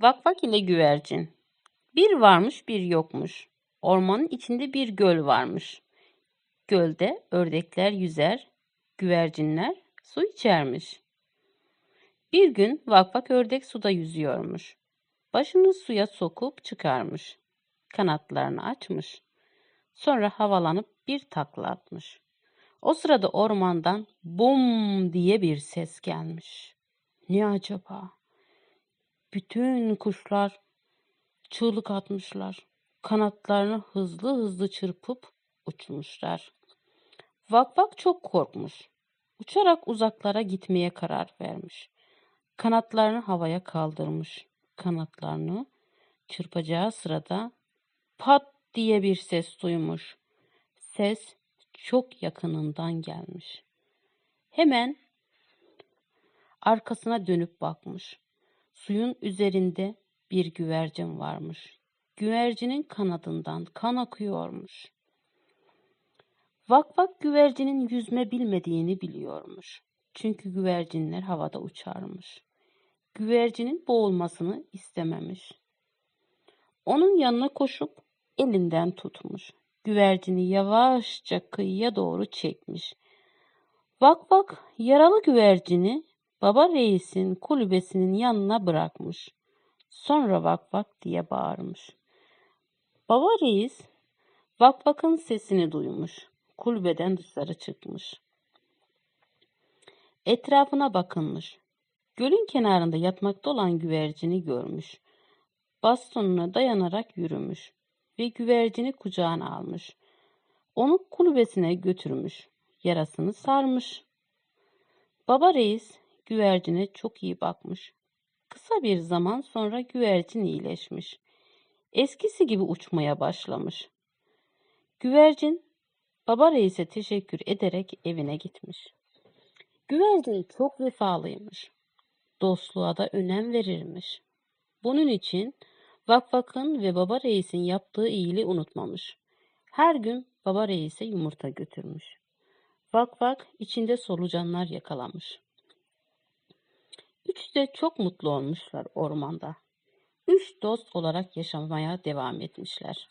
Vakvak ile güvercin. Bir varmış bir yokmuş. Ormanın içinde bir göl varmış. Gölde ördekler yüzer, güvercinler su içermiş. Bir gün vakvak ördek suda yüzüyormuş. Başını suya sokup çıkarmış. Kanatlarını açmış. Sonra havalanıp bir takla atmış. O sırada ormandan bum diye bir ses gelmiş. Ne acaba? Bütün kuşlar çığlık atmışlar. Kanatlarını hızlı hızlı çırpıp uçmuşlar. Vak vak çok korkmuş. Uçarak uzaklara gitmeye karar vermiş. Kanatlarını havaya kaldırmış. Kanatlarını çırpacağı sırada pat diye bir ses duymuş. Ses çok yakınından gelmiş. Hemen arkasına dönüp bakmış. Suyun üzerinde bir güvercin varmış. Güvercinin kanadından kan akıyormuş. Vak vak güvercinin yüzme bilmediğini biliyormuş. Çünkü güvercinler havada uçarmış. Güvercinin boğulmasını istememiş. Onun yanına koşup elinden tutmuş. Güvercini yavaşça kıyıya doğru çekmiş. Vak vak yaralı güvercini baba reisin kulübesinin yanına bırakmış. Sonra vak vak diye bağırmış. Baba reis vak vakın sesini duymuş. Kulübeden dışarı çıkmış. Etrafına bakınmış. Gölün kenarında yatmakta olan güvercini görmüş. Bastonuna dayanarak yürümüş ve güvercini kucağına almış. Onu kulübesine götürmüş. Yarasını sarmış. Baba reis güvercine çok iyi bakmış. Kısa bir zaman sonra güvercin iyileşmiş. Eskisi gibi uçmaya başlamış. Güvercin baba reise teşekkür ederek evine gitmiş. Güvercin çok vefalıymış. Dostluğa da önem verirmiş. Bunun için Vakvak'ın ve baba reisin yaptığı iyiliği unutmamış. Her gün baba reise yumurta götürmüş. Vakvak içinde solucanlar yakalamış. De çok mutlu olmuşlar ormanda. Üç dost olarak yaşamaya devam etmişler.